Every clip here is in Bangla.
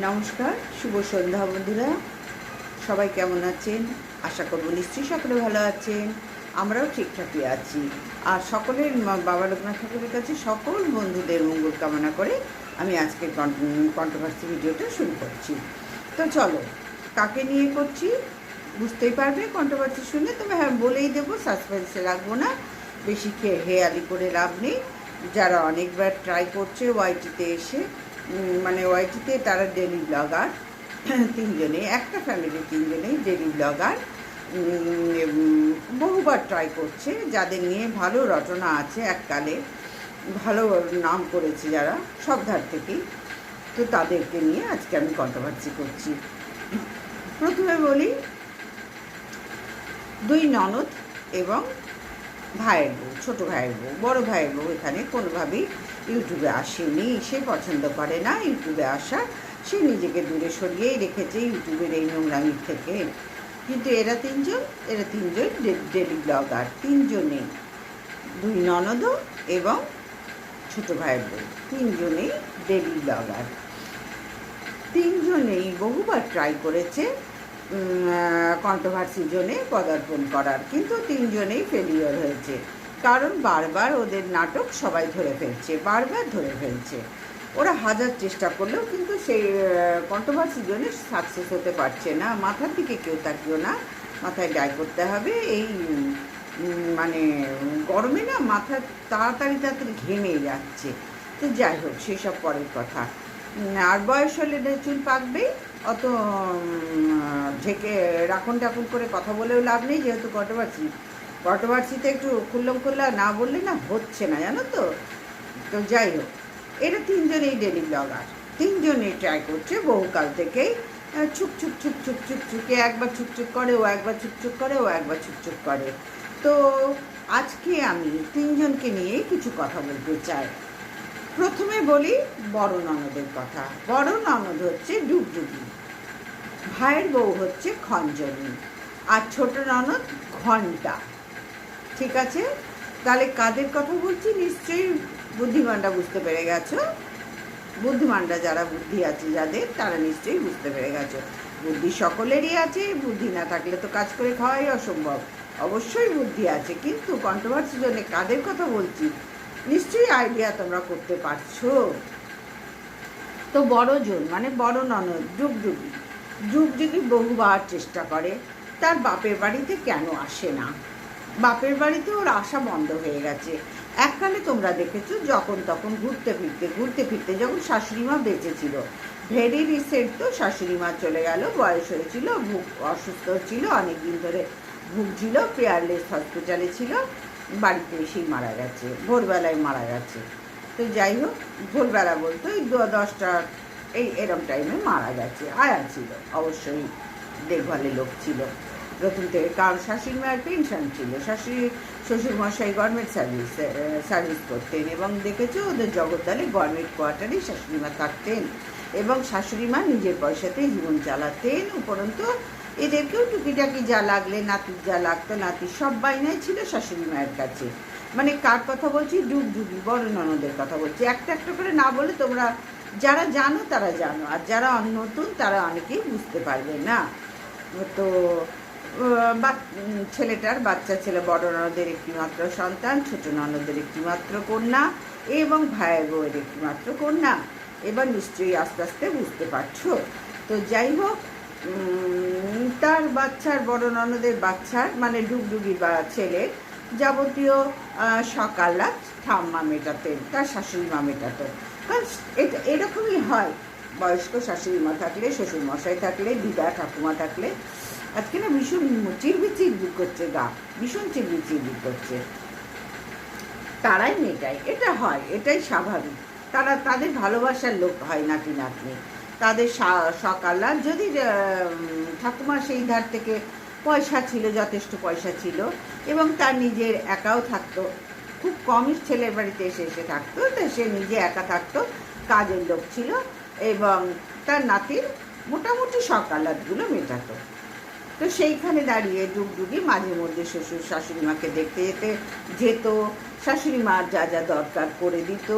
নমস্কার, শুভ সন্ধ্যা বন্ধুরা। সবাই কেমন আছেন? আশা করব নিশ্চয়ই সকলে ভালো আছেন। আমরাও ঠিকঠাকই আছি। আর সকলের বাবা লোকনাথ ঠাকুরের কাছে সকল বন্ধুদের মঙ্গল কামনা করে আমি আজকের কন্ট্রোভার্সি ভিডিওটা শুরু করছি। তো চলো, কাকে নিয়ে করছি? বুঝতেই পারবে কন্ট্রোভার্সি শুনে, তবে হ্যাঁ বলেই দেবো সাসপেন্সে রাখব না। বেশি খেয়ে হেয়ালি করে লাভ নেই। যারা অনেকবার ট্রাই করছে ওয়াইটিতে এসে মানে ওয়াইটিতে তারা ডেলি ব্লগার, তিনজনে, একটা ফ্যামিলি তিনজনেই ডেলি ব্লগার বহুবার ট্রাই করছে, যাদের নিয়ে ভালো রচনা আছে এককালে, ভালো নাম করেছে যারা সব ধার থেকেই। তো তাদেরকে নিয়ে আজকে আমি কন্ট্রোভার্সি করছি। প্রথমে বলি, দুই ননদ এবং ভাইয়ের বউ, ছোটো ভাইয়ের বউ, বড়ো ভাইয়ের বউ এখানে কোনোভাবেই ইউটিউবে আসেনি, সে পছন্দ করে না। ইউটিউবে আসা, সে নিজেকে দূরে সরিয়েই রেখেছে ইউটিউবের এই নোংরামির থেকে। কিন্তু এরা তিনজন এরা তিনজন ডেলি ব্লগার তিনজনেই দুই ননদ এবং ছোটো ভাইয়ের বউ, তিনজনেই ডেলি ব্লগার। তিনজনেই বহুবার ট্রাই করেছে কন্ট্রোভার্সির জন্যে পদার্পণ করার। কিন্তু তিনজনেই ফেলিওর হয়েছে। কারণ বারবার ওদের নাটক সবাই ধরে ফেলছে, বারবার ধরে ফেলছে। ওরা হাজার চেষ্টা করলেও কিন্তু সেই কন্ট্রোভার্সির জন্য সাকসেস হতে পারছে না। মাথার দিকে কেউ তাকিও না। মাথায় ডাই করতে হবে। এই মানে গরমে না মাথা তাড়াতাড়ি তাড়াতাড়ি ঘেমে যাচ্ছে। তো যাই হোক, সেসব পরের কথা। আর বয়স হলে চুল পাকবেই অত ঢেকে রাখুন টাকুন করে কথা বলেও লাভ নেই, যেহেতু কন্ট্রোভার্সি কন্ট্রোভার্সিতে একটু খুল্লম খুল্লা না বললে না হচ্ছে না, জানো তো? তো যাই হোক, এটা তিনজনেই ডেলি ব্লগার তিনজনেই ট্রাই করছে, বহুকাল থেকেই ছুক ছুক ছুক ছুক ছুক ছুকে একবার ছুকছুক করে, ও একবার ছুকছুক করে, ও একবার ছুকছুক করে। তো আজকে আমি তিনজনকে নিয়ে কিছু কথা বলতে চাই। প্রথমে বলি বড় ননদের কথা। বড় ননদ হচ্ছে ডুগডুগি। ভাইয়ের বউ হচ্ছে খঞ্জনি। আর ছোট ননদ ঘণ্টা। ঠিক আছে? তাহলে কাদের কথা বলছি? নিশ্চয়ই বুদ্ধিমানরা বুঝতে পেরে গেছো। বুদ্ধিমানরা যারা বুদ্ধি আছে যাদের, তারা নিশ্চয়ই বুঝতে পেরে গেছো। বুদ্ধি সকলেরই আছে, বুদ্ধি না থাকলে তো কাজ করে খাওয়াই অসম্ভব। অবশ্যই বুদ্ধি আছে, কিন্তু কন্ট্রোভার্সির জন্য কাদের কথা বলছি? নিশ্চয়ই আইডিয়া তোমরা করতে পারছ। তো বড় জন মানে বড় ননদ, যুগযুগি যুগযুগি বহুবার চেষ্টা করে, তার বাপের বাড়িতে কেন আসে না? বাপের বাড়িতে ওর আসা বন্ধ হয়ে গেছে। এককালে তোমরা দেখেছ, যখন তখন ঘুরতে ফিরতে ঘুরতে ফিরতে যখন শাশুড়ি মা বেঁচে ছিল ভেরি রিসেন্ট তো শাশুড়ি মা চলে গেল, বয়স হয়েছিল, ভুগ অসুস্থ ছিল, অনেকদিন ধরে ভুগছিল পেয়ারলেস হসপিটালে ছিল বাড়িতে এসেই মারা গেছে, ভোরবেলায় মারা গেছে। তো যাই হোক, ভোরবেলা বলতো এই দশটা, এই এরম টাইমে মারা গেছে। আয়া ছিল, অবশ্যই দেখভালে লোক ছিল। প্রথম থেকে কারণ শাশুড়ি মায়ের পেনশন ছিল। শাশুড়ি শ্বশুরমশাই গভর্নমেন্ট সার্ভিস সার্ভিস করতেন এবং দেখেছ, ওদের জগদ্দলে গভর্নমেন্ট কোয়ার্টারেই শাশুড়ি মা থাকতেন এবং শাশুড়ি মা নিজের পয়সাতেই জীবন চালাতেন। উপরন্তু এদেরকেও টুকিটাকি যা লাগলে, নাতির যা লাগতো নাতির সব বাইনাই ছিল শাশুড়ি মায়ের কাছে। মানে কার কথা বলছি? ডুব ডুবি বড় ননদের কথা বলছি। একটা একটা করে না বলে তোমরা যারা জানো তারা জানো, আর যারা নতুন তারা অনেকেই বুঝতে পারবে না। তো বা- ছেলেটার বাচ্চা ছেলে, বড় ননদের একটিমাত্র সন্তান, ছোট ননদের একটিমাত্র কন্যা এবং ভাইয়ের বউয়ের একটিমাত্র কন্যা। এবার নিশ্চয়ই আস্তে আস্তে বুঝতে পারছ? তো যাই হোক তার বাচ্চার বড় ননদের বাচ্চার মানে ডুগডুগি বা ছেলের যাবতীয় সকালাত ঠাম্মা মেটাতেন তার শাশুড়ি মা মেটাতেন কারণ এটা এরকমই হয়। বয়স্ক শাশুড়ি মা থাকলে, শ্বশুর মশাই থাকলে, দিদা, ঠাকুমা থাকলে, আজকে না ভীষণ চিরবির চিরবির করছে গা, ভীষণ চিরবির চিরবির করছে। তারাই মেটায়, এটা হয়, এটাই স্বাভাবিক। তারা, তাদের ভালোবাসার লোক হয় নাতি নাতনি তাদের সকাল যদি ঠাকুমার সেই ধার থেকে পয়সা ছিল, যথেষ্ট পয়সা ছিল এবং তার নিজের একাও থাকতো, খুব কমই ছেলের বাড়িতে এসে এসে থাকতো, তো সে নিজে একা থাকতো, কাজের লোক ছিল এবং তার নাতির মোটামুটি সকালাতগুলো মেটাতো। তো সেইখানে দাঁড়িয়ে ডুগডুগি মাঝে মধ্যে শ্বশুর শাশুড়ি মাকে দেখতে যেতে যেত শাশুড়ি মার যা যা দরকার করে দিত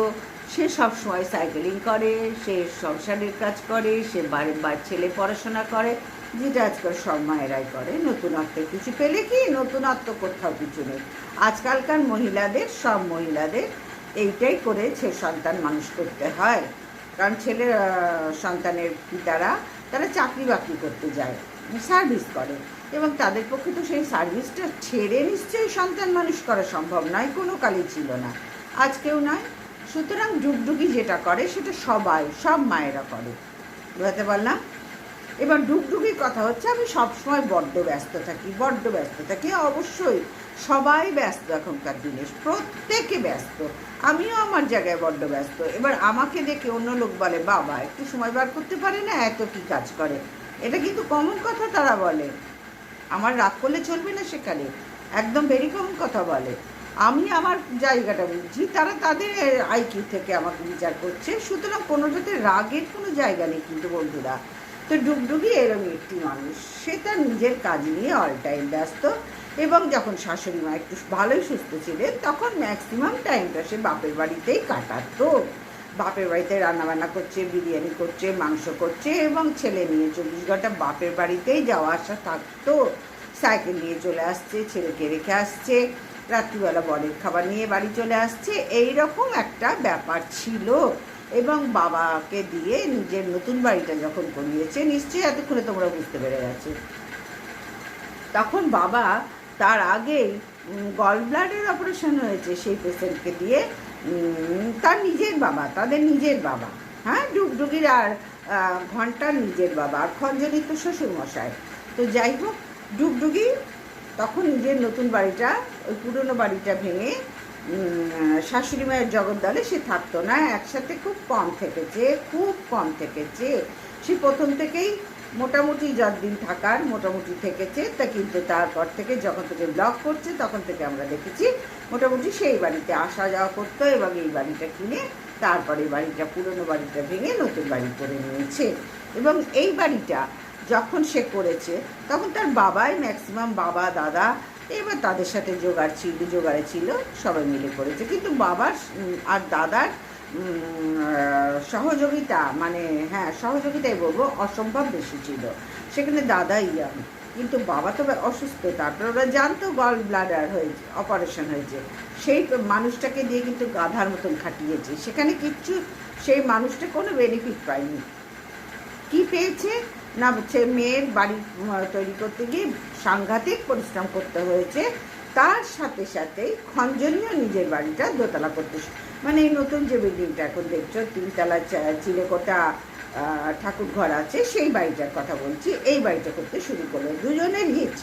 সে সব সময় সাইকেলিং করে, সে সংসারের কাজ করে, সে বাড়ির ছেলে পড়াশোনা করে, যেটা আজকাল সব মায়েরাই করে। নতুনত্বের কিছু পেলে কি নতুনত্ব কোথাও কিছু নেই। আজকালকার মহিলাদের, সব মহিলাদের এইটাই করে সে সন্তান মানুষ করতে হয়। কারণ ছেলে সন্তানের পিতারা, তারা চাকরি বাকরি করতে যায় সার্ভিস করে। এবং তাদের পক্ষে তো সেই সার্ভিসটা ছেড়ে নিশ্চয়ই সন্তান মানুষ করা সম্ভব নয়, কোনো কালই ছিল না। আজকেও নয় সুতরাং ডুগডুগি যেটা করে, সেটা সবাই, সব মায়েরা করে। বুঝতে পারলাম? এবার ডুগডুগির কথা হচ্ছে, আমি সবসময় বড্ড ব্যস্ত থাকি, বড্ড ব্যস্ত থাকি। অবশ্যই সবাই ব্যস্ত এখনকার দিনে, প্রত্যেকে ব্যস্ত। আমিও আমার জায়গায় বড্ড ব্যস্ত। এবার আমাকে দেখে অন্য লোক বলে, বাবা, একটু সময় বার করতে পারে না? এত কি কাজ করে? এটা কিন্তু কমন কথা তারা বলে। আমার রাগ করলে চলবে না সেখানে। একদম ভেরি কমন কথা বলে। আমি আমার জায়গাটা বুঝছি তারা তাদের আইকিউ থেকে আমাকে বিচার করছে। সুতরাং কোনোটাতে রাগের কোনো জায়গা নেই কিন্তু বন্ধুরা। তো ডুগডুগি এরকম একটি মানুষ, সে তার নিজের কাজ নিয়ে অল টাইম ব্যস্ত এবং যখন শাশুড়ি মা একটু ভালোই সুস্থ ছিলেন, তখন ম্যাক্সিমাম টাইমটা সে বাপের বাড়িতেই কাটাতো। বাপের বাড়িতে রান্নাবান্না করছে, বিরিয়ানি করছে, মাংস করছে এবং ছেলে নিয়ে চব্বিশ ঘণ্টা বাপের বাড়িতেই যাওয়া আসা থাকতো। সাইকেল নিয়ে চলে আসছে, ছেলেকে রেখে আসছে। রাত্রিবেলা বরের খাবার নিয়ে বাড়ি চলে আসছে। এই রকম একটা ব্যাপার ছিল এবং বাবাকে দিয়ে নিজের নতুন বাড়িটা যখন করিয়েছে, নিশ্চয়ই এতক্ষণে তোমরা বুঝতে পেরে গেছো। তখন বাবা তার আগেই গল ব্লাডের অপারেশন হয়েছে সেই পেশেন্টকে দিয়ে। তার নিজের বাবা, তাদের নিজের বাবা। হ্যাঁ ডুগডুগির আর ঘণ্টার নিজের বাবা, আর খঞ্জনি তো শ্বশুরমশাই। তো যাই হোক, ডুগডুগি তখন নিজের নতুন বাড়িটা, ওই পুরনো বাড়িটা ভেঙে শাশুড়ি মায়ের জগদ্দলে সে থাকতো না, একসাথে খুব কম থেকেছে, খুব কম থেকেছে। সে প্রথম থেকেই মোটামুটি যতদিন থাকার মোটামুটি থেকেছে, তা কিন্তু তারপর থেকে যখন থেকে ব্লক করছে, তখন থেকে আমরা দেখেছি মোটামুটি সেই বাড়িতে আসা যাওয়া করতো এবং এই বাড়িটা কিনে তারপরে বাড়িটা, পুরনো বাড়িটা ভেঙে নতুন বাড়ি করে নিয়েছে। এবং এই বাড়িটা যখন সে করেছে, তখন তার বাবাই ম্যাক্সিমাম বাবা, দাদা, এবার তাদের সাথে জোগাড় ছিল জোগাড়ে ছিল, সবাই মিলে করেছে। কিন্তু বাবার আর দাদার সহযোগিতা মানে হ্যাঁ সহযোগিতাই বলব, অসম্ভব বেশি ছিল। সেখানে দাদাই ইয়াং, কিন্তু বাবা তো অসুস্থ, তারপর ওরা জানতো গল ব্লাডার হয়েছে অপারেশন হয়েছে। সেই মানুষটাকে দিয়ে কিন্তু গাধার মতন খাটিয়েছে। সেখানে কিচ্ছু, সেই মানুষটা কোনো বেনিফিট পায়নি। কি পেয়েছে? না, হচ্ছে মেয়ের বাড়ি তৈরি করতে গিয়ে সাংঘাতিক পরিশ্রম করতে হয়েছে। তার সাথে সাথেই খঞ্জনীয় নিজের বাড়িটা দোতলা করতে মানে এই নতুন যে বিল্ডিংটা এখন দেখছ, তিনতলা চিলেকোটা ঠাকুর ঘর আছে, সেই বাড়িটার কথা বলছি। এই বাড়িটা করতে শুরু করল। দুজনের হিচ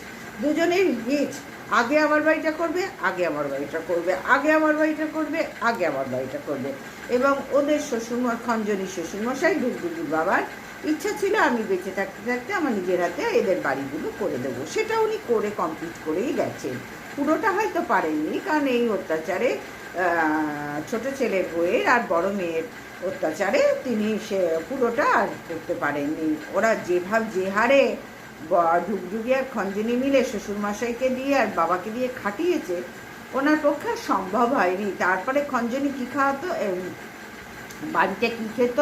দুজনের হিচ আগে আমার বাড়িটা করবে, আগে আমার বাড়িটা করবে, আগে আমার বাড়িটা করবে, আগে আমার বাড়িটা করবে। এবং ওদের শ্বশুরমা খঞ্জনী শ্বশুরমশাই ডুগডুগির বাবার ইচ্ছা ছিল আমি বেঁচে থাকতে থাকতে আমার নিজের হাতে এদের বাড়িগুলো করে দেবো। সেটা উনি করে কমপ্লিট করেই গেছেন। পুরোটা হয়তো পারেননি, কারণ এই অত্যাচারে ছোট ছেলের বইয়ের আর বড় মেয়ের অত্যাচারে তিনি সে পুরোটা আর করতে পারেননি। ওরা যেভাবে যে হারে ডুগডুগি আর খঞ্জনি মিলে শ্বশুরমশাইকে দিয়ে আর বাবাকে দিয়ে খাটিয়েছে, ওনার পক্ষে সম্ভব হয়নি। তারপরে খঞ্জনি কী খাওয়াতো? বাড়িতে কী খেত?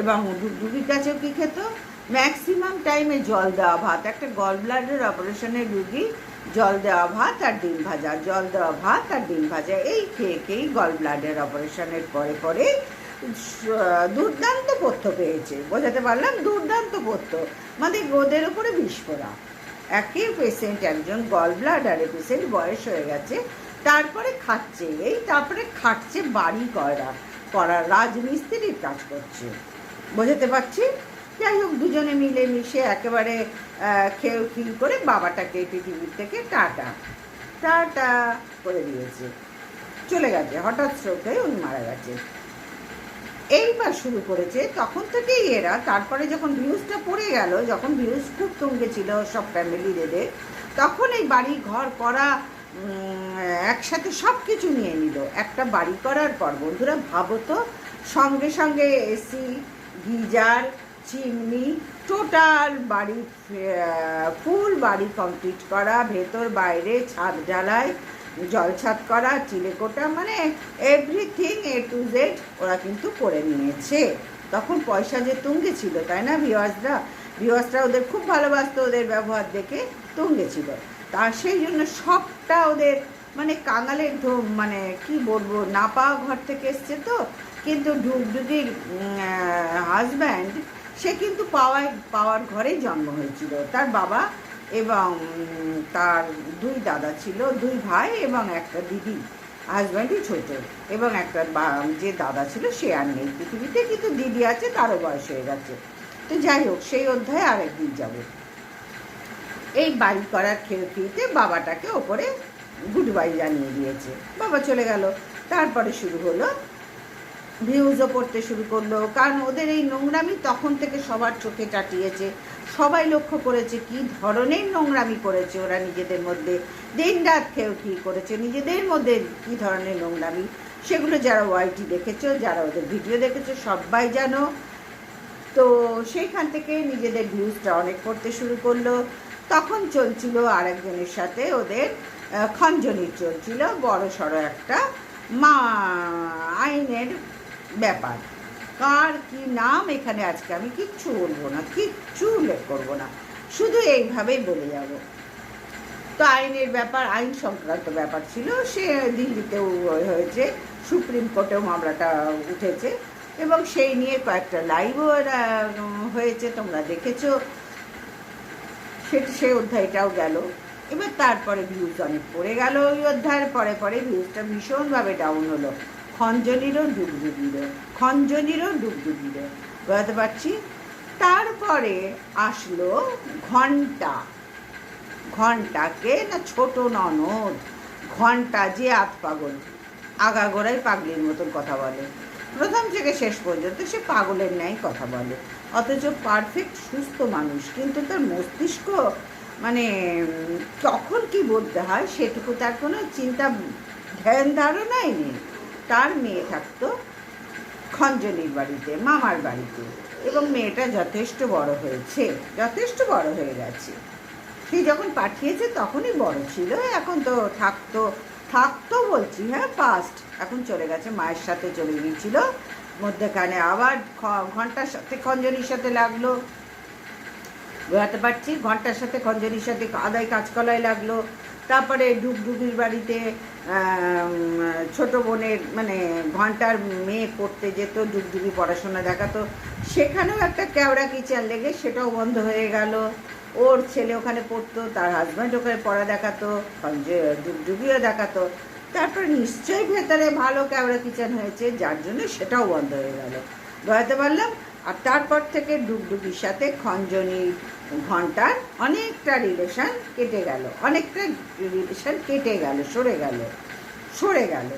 এবং ডুগডুগির কাছেও কী খেত? ম্যাক্সিমাম টাইমে জল দেওয়া ভাত। একটা গল ব্লাডের অপারেশনের রুগী জল দেওয়া ভাত আর ডিম ভাজা, জল দেওয়া ভাত আর ডিম ভাজা। এই খেয়ে খেয়েই গল ব্লাডের অপারেশনের পরে পরে দুর্দান্ত পথ্য পেয়েছে। বোঝাতে পারলাম? দুর্দান্ত পথ্য। মানে ওদের উপরে বিস্ফোরা একই পেশেন্ট একজন গল ব্লাডারে পেশেন্ট বয়স হয়ে গেছে, তারপরে খাচ্ছে। এই তারপরে খাটছে বাড়ি করা করার রাজমিস্ত্রির কাজ করছে। বোঝাতে পারছি। যাই হোক, দুজনে মিলে মিশে একেবারে খেউ খিল করে বাবাটাকে পৃথিবীর থেকে টাটা টাটা করে দিয়েছে। চলে গেছে, হঠাৎ স্ট্রোকে উনি মারা গেছে। এইবার শুরু করেছে, তখন থেকেই এরা, তারপরে যখন ভিউজটা পড়ে গেল, যখন ভিউজ খুব তুঙ্গে ছিল সব ফ্যামিলিদের তখন এই বাড়ি ঘর করা একসাথে সব কিছু নিয়ে নিল। একটা বাড়ি করার পর, বন্ধুরা ভাবো তো, সঙ্গে সঙ্গে এসি গিজার, চিমনি, টোটাল বাড়ি ফুল বাড়ি কমপ্লিট করা, ভেতর, বাইরে, ছাদ ঢালাই জলছাদ করা চিলেকোটা মানে এভরিথিং এ টু জেড ওরা কিন্তু করে নিয়েছে। তখন পয়সা যে তুঙ্গে ছিল, তাই না ভিওয়াসরা ভিওয়াসরা ওদের খুব ভালোবাসতো ওদের ব্যবহার দেখে তুঙ্গে ছিল। তা সেই জন্য সবটা ওদের মানে কাঙালের মানে কি বলব, না পাওয়া ঘর থেকে এসছে তো? কিন্তু ডুগডুগির হাজব্যান্ড সে কিন্তু পাওয়ায়, পাওয়ার ঘরেই জন্ম হয়েছিল। তার বাবা এবং তার দুই দাদা ছিল, দুই ভাই এবং একটা দিদি। হাজব্যান্ডই ছোট এবং একটা যে দাদা ছিল, সে আর নেই পৃথিবীতে, কিন্তু দিদি আছে, তারও বয়স হয়ে গেছে। তো যাই হোক, সেই অধ্যায়ে আরেকদিন যাবে। এই বাড়ি করার খেয়ে খেয়েতে বাবাটাকে ওপরে গুড বাই জানিয়ে দিয়েছে। বাবা চলে গেল। তারপরে শুরু হলো ভিউজও পড়তে শুরু করল। কারণ ওদের এই নোংরামি তখন থেকে সবার চোখে টাটিয়েছে সবাই লক্ষ্য করেছে কি ধরনের নোংরামি করেছে ওরা নিজেদের মধ্যে। দিন রাত খেয়েও কী করেছে। নিজেদের মধ্যে কি ধরনের নোংরামি? সেগুলো যারা ওয়াইটি দেখেছ, যারা ওদের ভিডিও দেখেছ, সবাই জানো। তো সেইখান থেকে নিজেদের ভিউজটা অনেক করতে শুরু করল। তখন চলছিল আরেকজনের সাথে ওদের খঞ্জনি চলছিল। বড় সড়ো একটা মা আইনের ব্যাপার। কার কি নাম এখানে আজকে আমি কিচ্ছু বলব না, কিচ্ছু উল্লেখ করব না। শুধু এইভাবেই বলে যাব। তো আইনের ব্যাপার, আইন সংক্রান্ত ব্যাপার ছিল, সে দিল্লিতেও হয়েছে, সুপ্রিম কোর্টেও মামলাটা উঠেছে, এবং সেই নিয়ে কয়েকটা লাইভও হয়েছে, তোমরা দেখেছ। সে সে অধ্যায়টাও গেল। এবার তারপরে ভিউজ অনেক পড়ে গেল ওই অধ্যায়ের, পরে পরে ভিউজটা ভীষণভাবে ডাউন হলো। খঞ্জনিরও ডুবডুবিরও খঞ্জনিরও ডুবডুবিরও বুঝতে পারছি তারপরে আসলো ঘণ্টা ঘন্টাকে না ছোট ননদ ঘণ্টা যে আত পাগল। আগাগোড়াই পাগলির মতন কথা বলে। প্রথম থেকে শেষ পর্যন্ত সে পাগলের ন্যায় কথা বলে। অথচ পারফেক্ট সুস্থ মানুষ, কিন্তু তার মস্তিষ্ক মানে কখন কি বলতে হয় সেটুকু তার কোনো চিন্তা, ধ্যান, ধারণাই নেই। তার মেয়ে থাকতো খঞ্জনির বাড়িতে, মামার বাড়িতে। এবং মেয়েটা যথেষ্ট বড় হয়েছে, যথেষ্ট বড় হয়ে গেছে। সে যখন পাঠিয়েছে তখনই বড় ছিল, এখন তো থাকতো থাকতো বলছি হ্যাঁ পাস্ট এখন চলে গেছে, মায়ের সাথে চলে গিয়েছিল। মধ্যেখানে আবার ঘণ্টার সাথে খঞ্জনির সাথে লাগল। বোঝাতে পারছি, ঘণ্টার সাথে খঞ্জনির সাথে আদায় কাজকলায় লাগল। তারপরে ডুগডুগির বাড়িতে ছোট বোনের মানে ঘণ্টার মেয়ে পড়তে যেত ডুগডুগি পড়াশোনা দেখাতো। সেখানেও একটা ক্যাওড়া কিচেন লেগে সেটাও বন্ধ হয়ে গেল। ওর ছেলে ওখানে পড়তো, তার হাজব্যান্ড ওখানে পড়া দেখাতো যে ডুগডুগিও দেখাতো। তারপর নিশ্চয়ই ভেতরে ভালো ক্যামেরা কিচেন হয়েছে, যার জন্য সেটাও বন্ধ হয়ে গেল। বোঝাতে পারলাম আর তারপর থেকে ডুগডুগির সাথে খঞ্জনি ঘণ্টার অনেকটা রিলেশন কেটে গেল। অনেকটা রিলেশন কেটে গেল, সরে গেল সরে গেল।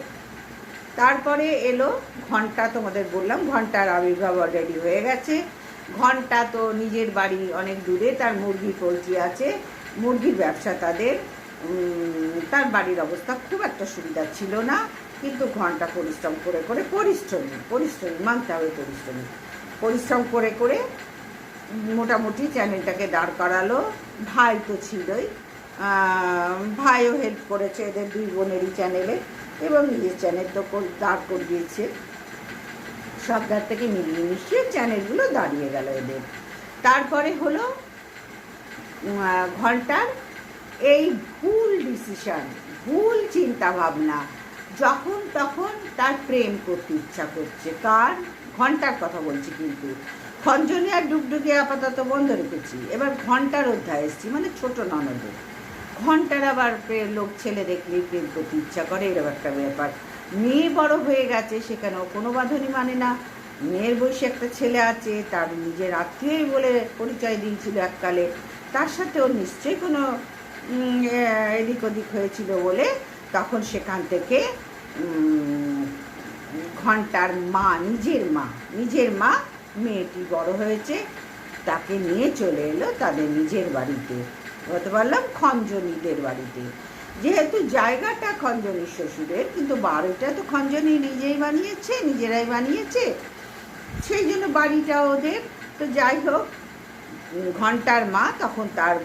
তারপরে এলো ঘণ্টা, তোমাদের বললাম, ঘণ্টার আবির্ভাব অলরেডি হয়ে গেছে। ঘণ্টা তো নিজের বাড়ি অনেক দূরে, তার মুরগি, পোলট্রি আছে। মুরগির ব্যবসা তাদের তার বাড়ির অবস্থা খুব একটা সুবিধা ছিল না। কিন্তু ঘণ্টা পরিশ্রম করে করে পরিশ্রমী পরিশ্রমী, মানতে হবে পরিশ্রমী। পরিশ্রম করে করে মোটামুটি চ্যানেলটাকে দাঁড় করালো। ভাই তো ছিলই। ভাইও হেল্প করেছে এদের দুই বোনেরই চ্যানেলে এবং নিজের চ্যানেল তো দাঁড় করিয়েছে। সব দিক থেকে মিলিয়ে মিশিয়ে চ্যানেলগুলো দাঁড়িয়ে গেল এদের। তারপরে হলো ঘণ্টার এই ভুল ডিসিশন ভুল চিন্তা ভাবনা যখন তখন তার প্রেম করতে ইচ্ছা করছে। কার? ঘণ্টার কথা বলছি কিন্তু। খঞ্জনি আর ডুগডুগি আপাতত বন্ধ রেখেছি। এবার ঘণ্টার অধ্যায় এসছি মানে ছোট ননদের ঘণ্টার আবার লোক ছেলে দেখলেই প্রেম করতে ইচ্ছা করে, এরকম একটা ব্যাপার। মেয়ে বড় হয়ে গেছে, সেখানেও কোনো বাঁধনই মানে না। মেয়ের বয়সে একটা ছেলে আছে, তার নিজের আত্মীয়ই বলে পরিচয় দিয়েছিল এককালে। তার সাথে ওর নিশ্চয়ই কোনো এদিক ওদিক হয়েছিল বলে তখন সেখান থেকে ঘণ্টার মা, নিজের মা নিজের মা মেয়েটি বড় হয়েছে, তাকে নিয়ে চলে এলো তাদের নিজের বাড়িতে। বলতে পারলাম খঞ্জনিদের বাড়িতে। যেহেতু জায়গাটা খঞ্জনির শ্বশুরের, কিন্তু বাড়িটা তো খঞ্জনি নিজেই বানিয়েছে, নিজেরাই বানিয়েছে। সেই জন্য বাড়িটা ওদের। তো যাই হোক, ঘণ্টার মা তখন তার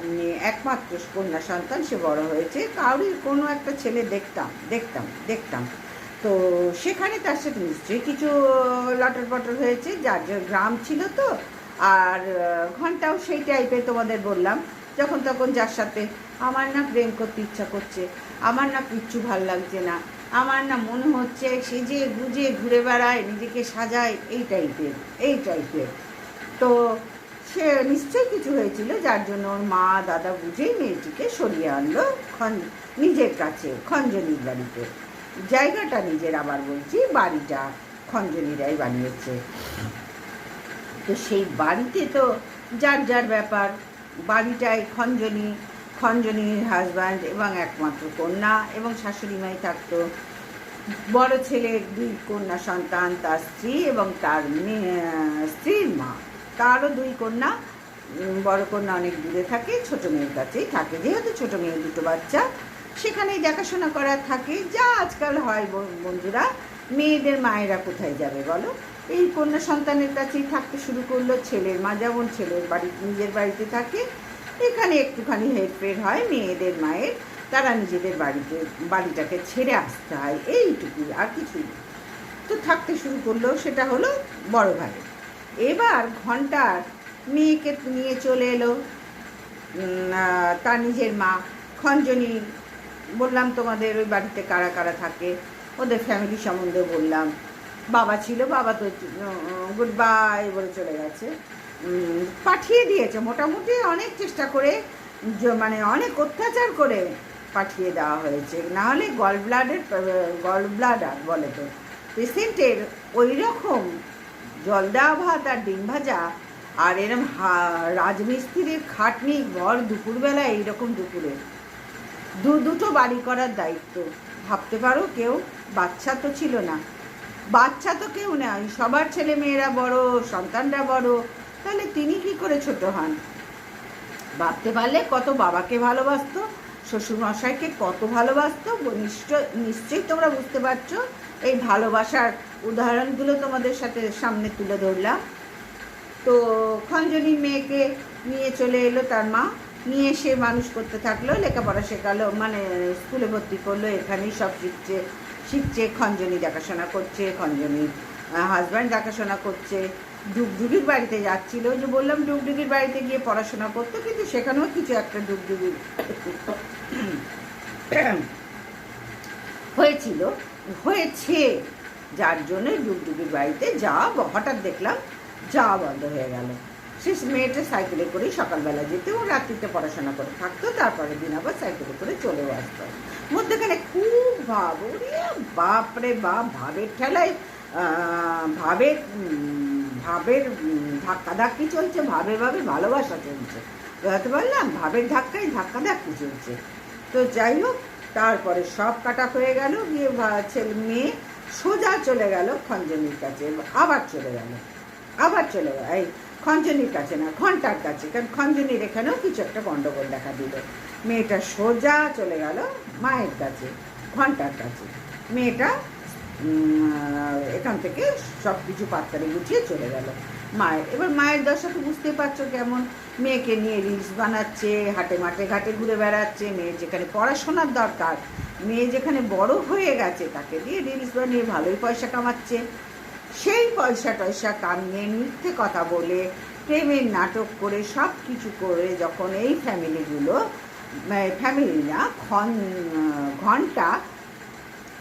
একমাত্র কন্যা সন্তান, সে বড় হয়েছে। কারোর কোনো একটা ছেলে দেখতাম দেখতাম দেখতাম। তো সেখানে তার সাথে নিশ্চয়ই কিছু লটর পটর হয়েছে, যার যার গ্রাম ছিল তো, আর ঘন্টাও সেই টাইপের তোমাদের বললাম। যখন তখন যার সাথে, আমার না প্রেম করতে ইচ্ছা করছে, আমার না কিচ্ছু ভালো লাগছে না, আমার না মনে হচ্ছে সে যে গুজে ঘুরে বেড়ায়, নিজেকে সাজায়, এই টাইপের এই টাইপের তো সে নিশ্চয়ই কিছু হয়েছিল, যার জন্য ওর মা, দাদা বুঝেই মেয়েটিকে সরিয়ে আনলো খন, নিজের কাছে, খঞ্জনির বাড়িতে। জায়গাটা নিজের আবার বলছি, বাড়িটা খঞ্জনিরাই বানিয়েছে। তো সেই বাড়িতে তো যার যার ব্যাপার বাড়িটায় খঞ্জনি, খঞ্জনির হাজব্যান্ড এবং একমাত্র কন্যা এবং শাশুড়ি মাই থাকতো। বড় ছেলে, দুই কন্যা সন্তান, তার স্ত্রী এবং তার স্ত্রীর মা। তারও দুই কন্যা বড় কন্যা অনেক দূরে থাকে, ছোট মেয়ের কাছেই থাকে। যেহেতু ছোট মেয়ে, দুটো বাচ্চা সেখানেই দেখাশোনা করার থাকে। যা আজকাল হয় বন্ধুরা। মেয়েদের মায়েরা কোথায় যাবে বলো? এই কন্যা সন্তানের কাছেই থাকতে শুরু করল ছেলের মা। যেমন ছেলের বাড়ি, নিজের বাড়িতে থাকে। এখানে একটুখানি হেরফের হয় মেয়েদের মায়ের। তারা নিজেদের বাড়িতে, বাড়িটাকে ছেড়ে আসতে হয়। এইটুকু আর কিছুই তো থাকতে শুরু করল, সেটা হলো বড় ভাই। এবার ঘণ্টার মেয়েকে নিয়ে চলে এলো। তার নিজের মা, খঞ্জনি বললাম, তোমাদের ওই বাড়িতে কারা কারা থাকে? ওদের ফ্যামিলি সম্বন্ধে বললাম। বাবা ছিল, বাবা তো গুড বাই বলে চলে গেছে। পাঠিয়ে দিয়েছে, মোটামুটি অনেক চেষ্টা করে মানে অনেক অত্যাচার করে পাঠিয়ে দেওয়া হয়েছে। নাহলে গল ব্লাডের গল ব্লাডার বলে তো। পেশেন্টের ওই রকম জল দেওয়া ভাত আর ডিম ভাজা আর এরম রাজমিস্ত্রির খাটনি ঘর দুপুরবেলা এইরকম দুপুরে। দু দুটো বাড়ি করার দায়িত্ব। ভাবতে পারো, কেউ বাচ্চা তো ছিল না। বাচ্চা তো কেউ নেই, সবার ছেলে মেয়েরা বড়, সন্তানরা বড়, তাহলে তিনি কি করে ছোট হন? ভাবতে পারলে কত বাবাকে ভালোবাসতো, শ্বশুরমশাইকে কত ভালোবাসতো, নিশ্চয়, নিশ্চয়ই তোমরা বুঝতে পারছ, এই ভালোবাসার উদাহরণগুলো তোমাদের সাথে সামনে তুলে ধরলাম। তো খঞ্জনির মেয়েকে নিয়ে চলে এলো তার মা। নিয়ে এসে মানুষ করতে থাকল, লেখাপড়া শেখালো মানে স্কুলে ভর্তি করল, এখানেই সব শিখছে শিখছে, খঞ্জনি দেখাশোনা করছে, খঞ্জনি হাজব্যান্ড দেখাশোনা করছে, ডুগডুগির বাড়িতে যাচ্ছিল, যে বললাম ডুগডুগির বাড়িতে গিয়ে পড়াশোনা করতো, কিন্তু সেখানেও কিছু একটা ডুগডুগির হয়েছিল, হয়েছে, যার জন্য ডুগডুগির বাড়িতে ব- হঠাৎ দেখলাম যাওয়া বন্ধ হয়ে গেল। সে মেয়েটা সাইকেলে করেই সকালবেলা যেত, ও রাত্রিতে পড়াশোনা করে থাকতো তারপরে দিন আবার সাইকেলে করে চলেও আসতো। মধ্যেখানে খুব ভাব, ওরে বাপরে বাপ, ভাবের ঠেলায় ভাবের ভাবের ধাক্কাধাক্কি চলছে, ভাবে ভাবে ভালোবাসা চলছে। বুঝতে পারলাম? ভাবের ধাক্কায় ধাক্কা ধাক্কি চলছে। তো যাই হোক, তারপরে সব কাটা হয়ে গেল, গিয়ে ছেলে মেয়ে সোজা চলে গেল খঞ্জনির কাছে, আবার চলে গেল, আবার চলে গেল। এই খঞ্জনির কাছে না, ঘণ্টার কাছে, কারণ খঞ্জনির এখানেও কিছু একটা গন্ডগোল দেখা দিল। মেয়েটা সোজা চলে গেল মায়ের কাছে, ঘণ্টার কাছে। মেয়েটা এখান থেকে সব কিছু পাত্তারে গুছিয়ে চলে গেল মায়ের। এবার মায়ের দশা তো বুঝতেই পারছ কেমন। মেয়েকে নিয়ে রিলস বানাচ্ছে, হাটে মাঠে ঘাটে ঘুরে বেড়াচ্ছে, মেয়ের যেখানে পড়াশোনার দরকার, মেয়ে যেখানে বড় হয়ে গেছে, তাকে দিয়ে রিলস বানিয়ে ভালোই পয়সা কামাচ্ছে। সেই পয়সা টয়সা কামিয়ে মিথ্যে কথা বলে, প্রেমের নাটক করে সব কিছু করে যখন এই ফ্যামিলিগুলো ফ্যামিলি না খন ঘণ্টা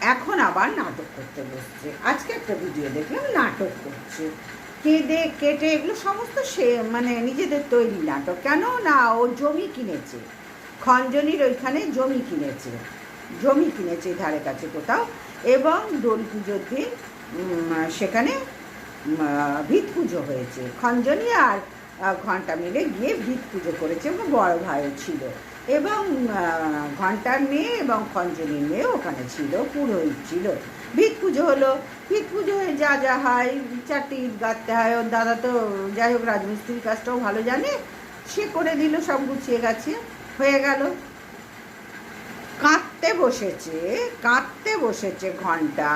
এখন আবার নাটক করতে বসছে। আজকে একটা ভিডিও দেখলাম, নাটক করছে। কেঁদে কেটে এগুলো সমস্ত সে মানে নিজেদের তৈরি নাটক। কেন না, ও জমি কিনেছে। খঞ্জনির ওইখানে জমি কিনেছে। জমি কিনেছে ধারে কাছে কোথাও। এবং দোল পুজোর দিন সেখানে ভিত পুজো হয়েছে। খঞ্জনি আর ঘণ্টা মিলে গিয়ে ভিত পুজো করেছে এবং বড় ভাইও ছিল। এবং ঘণ্টার মেয়ে এবং খঞ্জনির মেয়ে ওখানে ছিল, পুরোহিত ছিল। ভিত পুজো হলো। ভিত পুজো হয়ে যা যা হয়, চারটি ঈদ গাঁথতে হয়। ওর দাদা তো, যাই হোক, রাজমিস্ত্রির কাজটাও ভালো জানে। সে করে দিল, সব গুছিয়ে গেছে হয়ে গেল। কাঁদতে বসেছে কাঁদতে বসেছে ঘণ্টা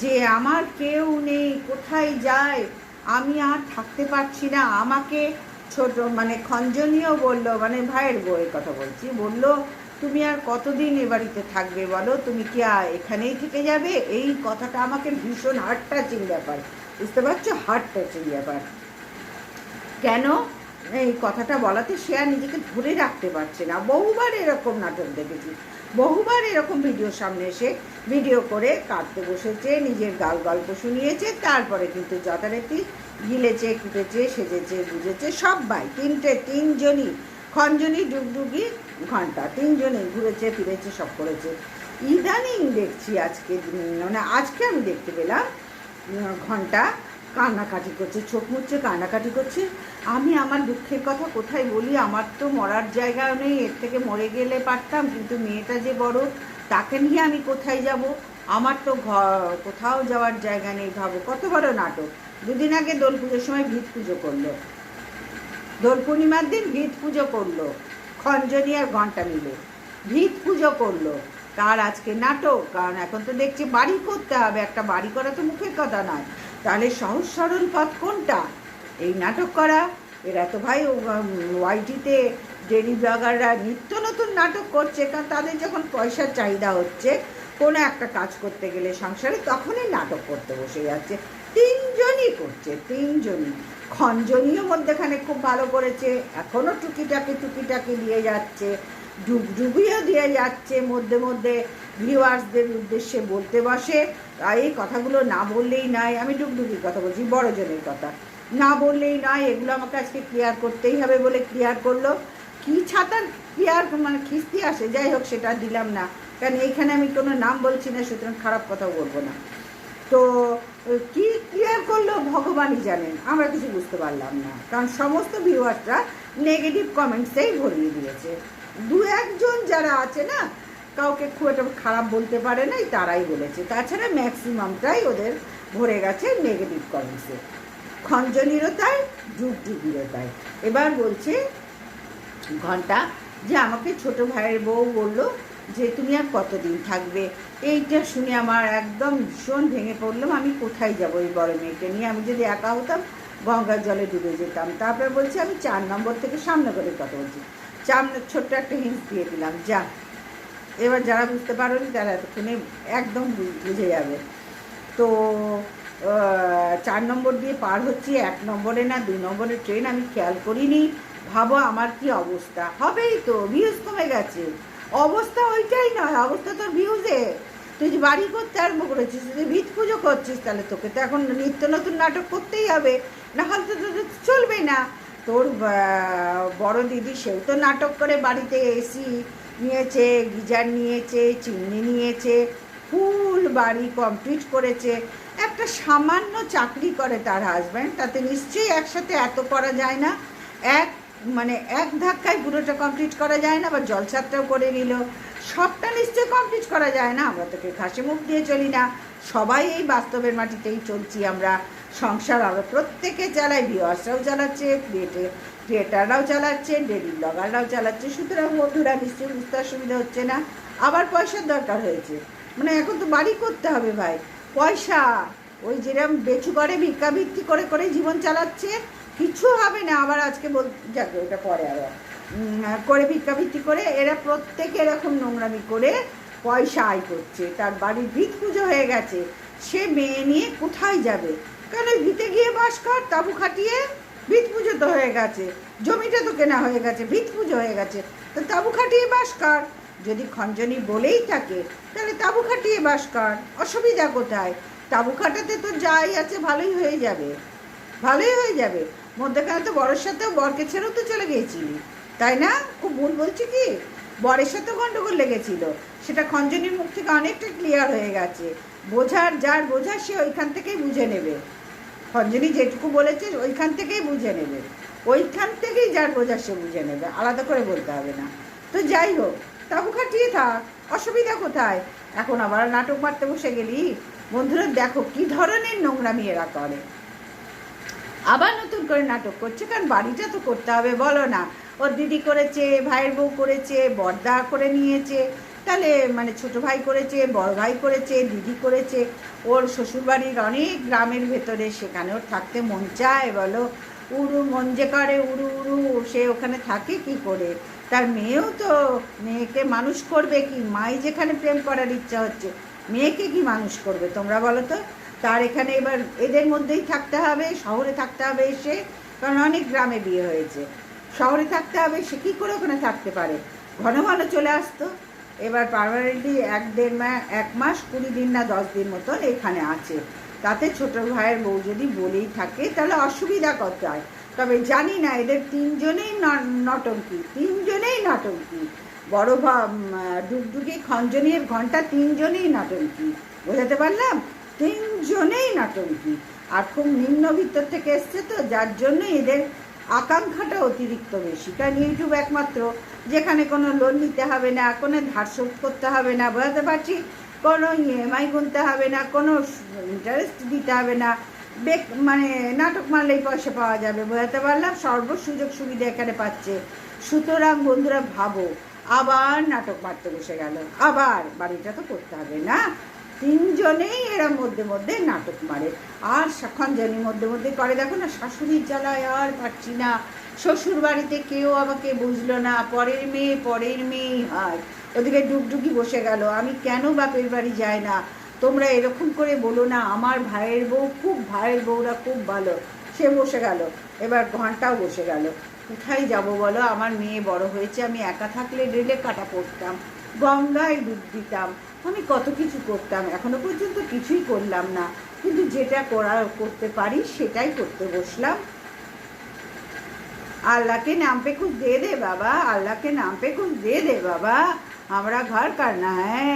যে আমার কেউ নেই, কোথায় যায়? আমি আর থাকতে পারছি না। আমাকে ছোট মানে খঞ্জনীয় বলল মানে ভাইয়ের বউয়ের কথা বলছি, বলল, তুমি আর কতদিন এ বাড়িতে থাকবে বলো? তুমি কি এখানেই থেকে যাবে? এই কথাটা আমাকে ভীষণ হার্ট টাচিং ব্যাপার। বুঝতে পারছ? হার্ট টাচিং ব্যাপার। কেন? এই কথাটা বলাতে সে আর নিজেকে ধরে রাখতে পারছে না। বহুবার এরকম নাটক দেখেছি। বহুবার এরকম ভিডিওর সামনে এসে ভিডিও করে কাটতে বসেছে, নিজের গাল গল্প শুনিয়েছে, তারপরে কিন্তু যথারীতি গিলেছে, কুটেছে, সেজেছে, বুঝেছে সবাই তিনটে, তিনজনই, খঞ্জনি, ডুগডুগি, ঘণ্টা। তিনজনই ঘুরেছে, ফিরেছে, সব করেছে। ইদানিং দেখছি আজকে মানে আজকে আমি দেখতে পেলাম ঘণ্টা কান্নাকাটি করছে, চোখ মুচ্ছে কান্নাকাটি করছে। আমি আমার দুঃখের কথা কোথায় বলি? আমার তো মরার জায়গাও নেই, এর থেকে মরে গেলে পারতাম, কিন্তু মেয়েটা যে বড়, তাকে নিয়ে আমি কোথায় যাব? আমার তো কোথাও যাওয়ার জায়গা নেই, ভাবো। কত বড় নাটক। দুদিন আগে দোল পুজোর সময় ভিত পুজো করল। দোল পূর্ণিমার দিন ভিত পুজো করল। খঞ্জনি আর ঘণ্টা মিলে ভিত পুজো করল। তার আজকে নাটক, কারণ এখন তো দেখছি বাড়ি করতে হবে, একটা বাড়ি করা তো মুখের কথা নয়। তাহলে সরল পথ কোনটা? এই নাটক করা? এরা তো ভাই ওয়াইটিতে ডেলি ব্লগাররা নিত্য নতুন নাটক করছে, কারণ তাদের যখন পয়সার চাহিদা হচ্ছে, কোনো একটা কাজ করতে গেলে সংসারে তখনই নাটক করতে বসে যাচ্ছে। তিনজনই করছে, তিনজনই। খঞ্জনীয় মধ্যেখানে খুব ভালো করেছে, এখনও টুকিটাকি টুকিটাকি দিয়ে যাচ্ছে। ডুবডুবিও দিয়ে যাচ্ছে, মধ্যে মধ্যে ভিউয়ার্সদের উদ্দেশ্যে বলতে বসে। এই কথাগুলো না বললেই নাই আমি ডুগডুগির কথা বলছি, বড়জনের কথা। না বললেই নয়, এগুলো আমাকে আজকে ক্লিয়ার করতেই হবে বলে ক্লিয়ার করল। কি ছাতার ক্লিয়ার মানে খিস্তি আসে, যাই হোক, সেটা দিলাম না। কারণ এইখানে আমি কোনো নাম বলছি না, সুতরাং খারাপ কথাও বলব না। তো কি ক্লিয়ার করল? ভগবানই জানেন, আমরা কিছু বুঝতে পারলাম না। কারণ সমস্ত ভিউয়ার্সরা নেগেটিভ কমেন্টসেই ভরিয়ে দিয়েছে। দু একজন যারা আছে না, কাউকে খুব একটা খারাপ বলতে পারে নাই, তারাই বলেছে। তাছাড়া ম্যাক্সিমামটাই ওদের ভরে গেছে নেগেটিভ কমেন্টসে যুগিরও তাই এবার বলছে ঘণ্টা যে আমাকে ছোট ভাইয়ের বউ বলল যে, তুমি আর কতদিন থাকবে? এইটা শুনে আমার একদম ভীষণ ভেঙে পড়লাম। আমি কোথায় যাব এই বড় মেয়েকে নিয়ে? আমি যদি একা হতাম, গঙ্গার জলে ডুবে যেতাম। তারপরে বলছে, আমি চার নম্বর থেকে সামনে করে কথা বলছি। চার ছোট্ট একটা হিন্স দিয়ে দিলাম, যা। এবার যারা বুঝতে পারোনি, তারা এতক্ষণে একদম বুঝে যাবে। তো চার নম্বর দিয়ে পার হচ্ছি, এক নম্বরে না দুই নম্বরের ট্রেন আমি খেয়াল করিনি। ভাবো আমার কি অবস্থা। হবেই তো ভিউজ কমে গেছে। অবস্থা ওইটাই নয়, অবস্থা তোর ভিউজে তুই যে বাড়ি করতে আরম্ভ করেছিস, তুই ভিত পুজো করছিস, তাহলে তোকে তো এখন নিত্য নতুন নাটক করতেই হবে। না হলে তো চলবে না। তোর বড় দিদি সেও তো নাটক করে বাড়িতে এসি নিয়েছে, গিজার নিয়েছে, চিমনি নিয়েছে, ফুল বাড়ি কমপ্লিট করেছে। একটা সামান্য চাকরি করে তার হাজব্যান্ড তাতে নিশ্চয়ই একসাথে এত করা যায় না। এক মানে এক ধাক্কায় পুরোটা কমপ্লিট করা যায় না, বা জলসাটাও করে নিল। সবটা নিশ্চয়ই কমপ্লিট করা যায় না, আমরা তোকে ঘাসে মুখ দিয়ে চলি না। সবাই এই বাস্তবের মাটিতেই চলছি আমরা। সংসার আমরা প্রত্যেকে চালাই ভিওয়ার্সরাও চালাচ্ছে ক্রিয়েটে ক্রিয়েটাররাও চালাচ্ছে ডেলি ব্লগাররাও চালাচ্ছে সুতরাং বন্ধুরা নিশ্চয়ই বুঝতে অসুবিধা হচ্ছে না। আবার পয়সার দরকার হয়েছে। মানে এখন তো বাড়ি করতে হবে ভাই। পয়সা ওই যেরকম বেচু করে ভিক্ষাবৃত্তি করে করে জীবন চালাচ্ছে। কিছু হবে না আবার আজকে বল যাকে ওটা পরে আবার। উম, করে ভিক্ষাবৃত্তি করে এরা প্রত্যেকে এরকম নোংরামি করে পয়সা আয় করছে। তার বাড়ির ভিত পুজো হয়ে গেছে। সে মেয়ে নিয়ে কোথায় যাবে? কেন ভিতে গিয়ে বাস কর, তাবু খাটিয়ে ভিত পুজো তো হয়ে গেছে। জমিটা তো কেনা হয়ে গেছে ভিত পুজো হয়ে গেছে। তো তাবু খাটিয়ে বাস কর। যদি খঞ্জনি বলেই থাকে, তাহলে তাবু খাটিয়ে বাস কর। অসুবিধা কোথায়? তাবু খাটাতে তো যাই আছে, ভালোই হয়ে যাবে। ভালোই হয়ে যাবে। মধ্যেখানে তো বরের সাথেও বরকে ছেড়েও তো চলে গিয়েছিলি। তাই না? খুব ভুল বলছি কি? বরের সাথেও গন্ডগোল লেগেছিল। সেটা খঞ্জনির মুখ থেকে অনেকটা ক্লিয়ার হয়ে গেছে। বোঝার যার বোঝার সে ওইখান থেকেই বুঝে নেবে। খঞ্জনি যেটুকু বলেছে ওইখান থেকেই বুঝে নেবে। ওইখান থেকেই যার বোঝার সে বুঝে নেবে, আলাদা করে বলতে হবে না। তো যাই হোক তাবু খাটিয়ে থাক, অসুবিধা কোথায়? এখন আবার নাটক মারতে বসে গেলি? বন্ধুরা, দেখো কি ধরনের নোংরামি এরা করে। আবার নতুন করে নাটক করছে, কারণ বাড়িটা তো করতে হবে, বলো না। ওর দিদি করেছে, ভাইয়ের বউ করেছে, বর্দা করে নিয়েছে। তাহলে মানে ছোট ভাই করেছে, বড় ভাই করেছে, দিদি করেছে, ওর শ্বশুরবাড়ির অনেক গ্রামের ভেতরে সেখানেও থাকতে মন চায়, বলো। উড়ু মন যে করে উড়ু উড়ু সে ওখানে থাকে কি করে? তার মেয়েও তো মেয়েকে মানুষ করবে কি? মাই যেখানে প্রেম করার ইচ্ছা হচ্ছে, মেয়েকে কি মানুষ করবে তোমরা বলো তো? তার এখানে এবার এদের মধ্যেই থাকতে হবে, শহরে থাকতে হবে এসে, কারণ অনেক গ্রামে বিয়ে হয়েছে। শহরে থাকতে হবে, সে কী করে ওখানে থাকতে পারে? ঘন ঘন চলে আসতো। এবার পারমানেন্টলি এক দেড় মাস এক মাস, কুড়ি দিন না দশ দিন মতন এখানে আছে। তাতে ছোট ভাইয়ের বউ যদি বলেই থাকে, তাহলে অসুবিধা হয় তবে জানি না, এদের তিনজনেই নটঙ্কি তিনজনেই নটঙ্কি। বড় ডুগডুগি খঞ্জনীর ঘণ্টা তিনজনেই নটঙ্কি। বোঝাতে পারলাম? তিনজনেই নটঙ্কি। আর খুব নিম্নবিত্ত থেকে এসছে তো, যার জন্য এদের আকাঙ্ক্ষাটা অতিরিক্ত বেশি। কারণ ইউটিউব একমাত্র যেখানে কোনো লোন নিতে হবে না, কোনো ধার শোধ করতে হবে না বোঝাতে পারছি কোনো ইএমআই গুনতে হবে না, কোনো ইন্টারেস্ট দিতে হবে না। বেক মানে নাটক মারলেই পয়সা পাওয়া যাবে বোঝাতে পারলাম সর্ব সুযোগ সুবিধা এখানে পাচ্ছে। সুতরাং বন্ধুরা ভাবো, আবার নাটক মারতে বসে গেল, আবার বাড়িটা তো করতে হবে না। তিনজনেই এরা মধ্যে মধ্যে নাটক মারে, আর সখঞ্জনী মধ্যে মধ্যে করে। দেখো না, শাশুড়ির জ্বালায় আর পারছি না। শ্বশুর বাড়িতে কেউ আমাকে বুঝলো না, পরের মেয়ে, পরের মেয়েই হয় ওদিকে ডুগডুগি বসে গেল। আমি কেন বাপের বাড়ি যাই না? তোমরা এরকম করে বলো না, আমার ভাইয়ের বউ খুব, ভাইয়ের বউরা খুব ভালো। সে বসে গেল। এবার ঘন্টাও বসে গেল। কোথায় যাব বলো? আমার মেয়ে বড় হয়েছে, আমি একা থাকলে রেলে কাটা পড়তাম, গঙ্গায় ডুব দিতাম। আমি কত কিছু করতাম, এখনও পর্যন্ত কিছুই করলাম না। কিন্তু যেটা করা, করতে পারি সেটাই করতে বসলাম। अल्लाह के नाम पे कुछ दे दे बाबा अल्लाह के नाम पे कुछ दे दे बाबा हमारा घर करना है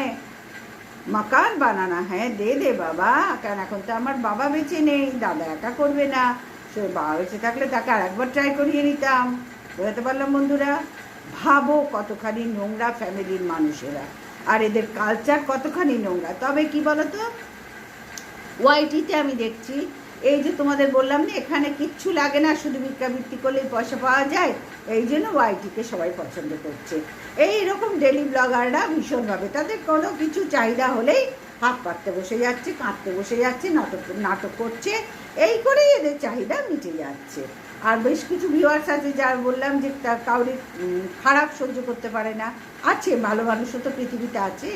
মাকান বানানা হ্যাঁ দে দে বাবা কেন এখন তো আমার বাবা বেঁচে নেই দাদা একা করবে না সে বাবা বেঁচে থাকলে তাকে আরেকবার ট্রাই করিয়ে নিতাম বোঝাতে পারলাম বন্ধুরা ভাবো কতখানি নোংরা ফ্যামিলির মানুষেরা আর এদের কালচার কতখানি নোংরা তবে কি বলতো ওয়াইটিতে আমি দেখছি এই যে তোমাদের বললাম না, এখানে কিচ্ছু লাগে না, শুধু ভিক্ষাবৃত্তি করলেই পয়সা পাওয়া যায়, এই জন্য ওয়াইটিকে সবাই পছন্দ করছে। এই রকম ডেলি ব্লগাররা ভীষণভাবে, তাদের কোনো কিছু চাহিদা হলেই হাত পাততে বসে যাচ্ছে, কাঁদতে বসে যাচ্ছে, নাটক নাটক করছে, এই করেই এদের চাহিদা মিটে যাচ্ছে। আর বেশ কিছু ভিউয়ার্স আছে যার বললাম যে কাউরি খারাপ সহ্য করতে পারে না। আছে, ভালো মানুষও তো পৃথিবীতে আছে।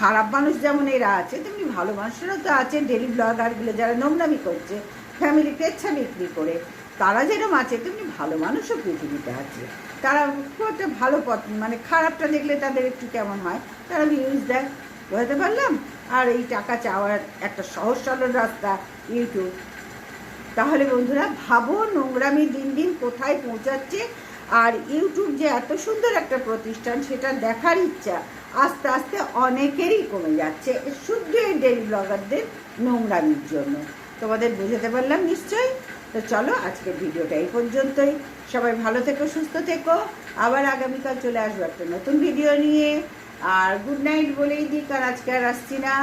খারাপ মানুষ যেমন এরা আছে, তেমনি ভালো মানুষেরও তো আছে ডেলি ব্লগারগুলো যারা নোংরামি করছে ফ্যামিলি পেচ্ছা বিক্রি করে। তারা যেরকম আছে, তেমনি ভালো মানুষও পৃথিবীতে আছে। তারা একটা ভালো পথ মানে খারাপটা দেখলে তাদের একটু কেমন হয়, তারা ভিউজ দেয়। বোঝাতে পারলাম? আর এই টাকা চাওয়ার একটা সহজ সরল রাস্তা ইউটিউব তাহলে বন্ধুরা, ভাবো নোংরামি দিন দিন কোথায় পৌঁছাচ্ছে, আর ইউটিউব যে এত সুন্দর একটা প্রতিষ্ঠান, সেটা দেখার ইচ্ছা আস্তে আস্তে অনেকেরই কমে যাচ্ছে শুদ্ধ এই ডেলি ব্লগারদের নোংরামির জন্য। তোমাদের বুঝাতে পারলাম নিশ্চয়ই? তো চলো আজকের ভিডিওটা এই পর্যন্তই। সবাই ভালো থেকো, সুস্থ থেকো। আবার আগামীকাল চলে আসব একটা নতুন ভিডিও নিয়ে। আর গুড নাইট বলেই দিই কারণ আজকে আর আসছি না।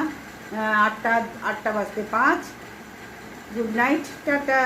আটটা আটটা বাজতে পাঁচ। Good night tata.